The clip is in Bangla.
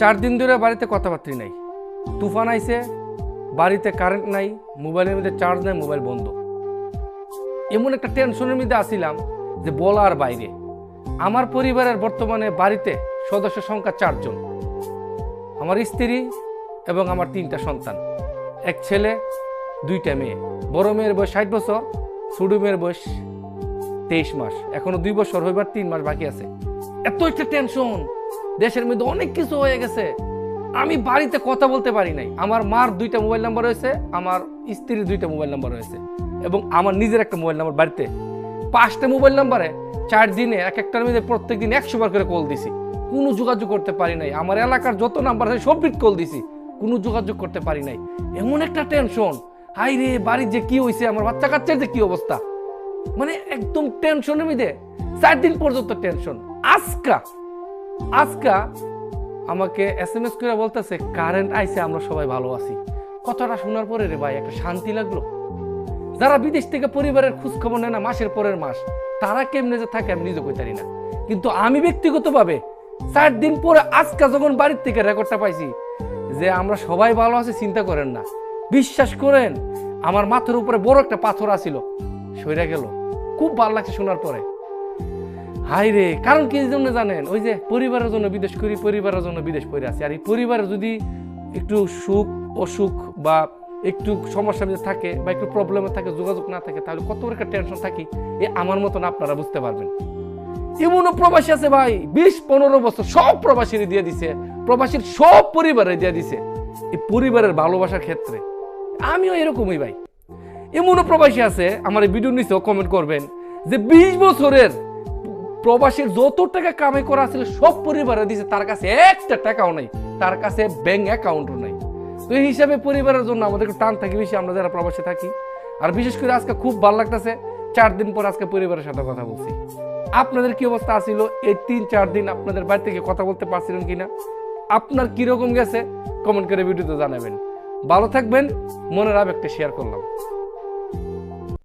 চার দিন ধরে বাড়িতে কথাবার্তা নাই। তুফান আইছে, বাড়িতে কারেন্ট নাই মোবাইলের মধ্যে চার্জ নাই মোবাইল বন্ধ। এমন একটা টেনশনের মধ্যে আসিলাম যে বলার বাইরে। আমার পরিবারের বর্তমানে বাড়িতে সদস্য সংখ্যা চারজন। আমার স্ত্রী এবং আমার তিনটা সন্তান। এক ছেলে, দুইটা মেয়ে। বড় মেয়ের বয়স ষাট বছর, ছোট মেয়ের বয়স তেইশ মাস। এখনও দুই বছর হইবার তিন মাস বাকি আছে। এত একটা টেনশন দেশের মধ্যে অনেক কিছু হয়ে গেছে। আমি বাড়িতে কথা বলতে পারি নাই। আমার মার দুইটা মোবাইল নাম্বার রয়েছে, আমার স্ত্রীর দুইটা মোবাইল নাম্বার রয়েছে এবং আমার নিজের একটা মোবাইল নাম্বার বাড়িতে। পাঁচটা মোবাইল নাম্বারে চার দিনে, এক একটার মধ্যে প্রত্যেক দিন একশো বার করে কল দিছি। কোনো যোগাযোগ করতে পারি নাই। আমার এলাকার যত নাম্বার আছে সব কল দিছি। কোনো যোগাযোগ করতে পারি নাই। এমন একটা টেনশন। হাই রে, বাড়ির যে কি হয়েছে আমার বাচ্চা কাচ্চার যে কি অবস্থা? মানে একদম টেনশনের মধ্যে। চার দিন পর্যন্ত টেনশন। আজকা আজকা আমাকে এস এম এস করে বলতেছে কারেন্ট আইছে, আমরা সবাই ভালো আছি। কথাটা শোনার পরে রে ভাই, একটা শান্তি লাগল। যারা বিদেশ থেকে পরিবারের খোঁজ খবর নেয় না, মাসের পরের মাস, তারা কেমনে যে থাকে আমি নিজে কইতারি না। কিন্তু আমি ব্যক্তিগতভাবে চার দিন পরে আজকা যখন বাড়ির থেকে রেকর্ডটা পাইছি যে আমরা সবাই ভালো আছি, চিন্তা করেন না। বিশ্বাস করেন, আমার মাথার উপরে বড় একটা পাথর আসিল সইরা গেল। খুব ভালো লাগছে শোনার পরে। হাই রে, কারণ কি জন্য জানেন? ওই যে পরিবারের জন্য বিদেশ করি, পরিবারের জন্য বিদেশ করে আছি। আর এই পরিবারে যদি একটু সুখ, অসুখ বা একটু সমস্যা মধ্যে থাকে বা একটু প্রবলেমে থাকে, যোগাযোগ না থাকে, তাহলে কত বড় একটা টেনশন থাকি, এ আমার মতন আপনারা বুঝতে পারবেন। এমনও প্রবাসী আছে ভাই, বিশ পনেরো বছর সব প্রবাসীর দিয়ে দিছে, প্রবাসীর সব পরিবারে দিয়ে দিছে, এই পরিবারের ভালোবাসার ক্ষেত্রে। আমিও এরকমই ভাই। এমনও প্রবাসী আছে, আমার এই ভিডিও নিচেও কমেন্ট করবেন, যে বিশ বছরের প্রবাসীর যত টাকা কামাই করা ছিল সব পরিবারে দিছে, তার কাছে একটা টাকাও নাই। তার কাছে ব্যাংক অ্যাকাউন্টও নাই। তো এই হিসাবে পরিবারের জন্য আমাদের টান থাকি বেশি, আমরা যারা প্রবাসে থাকি। আর বিশেষ করে আজকে খুব ভালো লাগতেছে, চার দিন পর আজকে পরিবারের সাথে কথা বলছি। আপনাদের কি অবস্থা আছিল? এই তিন, চার দিন আপনাদের বাড়ি থেকে কথা বলতে পারছিলেন কিনা? আপনার কীরকম গেছে? কমেন্ট করে ভিডিওতে জানাবেন। ভালো থাকবেন, মনের আবেগটা শেয়ার করলাম।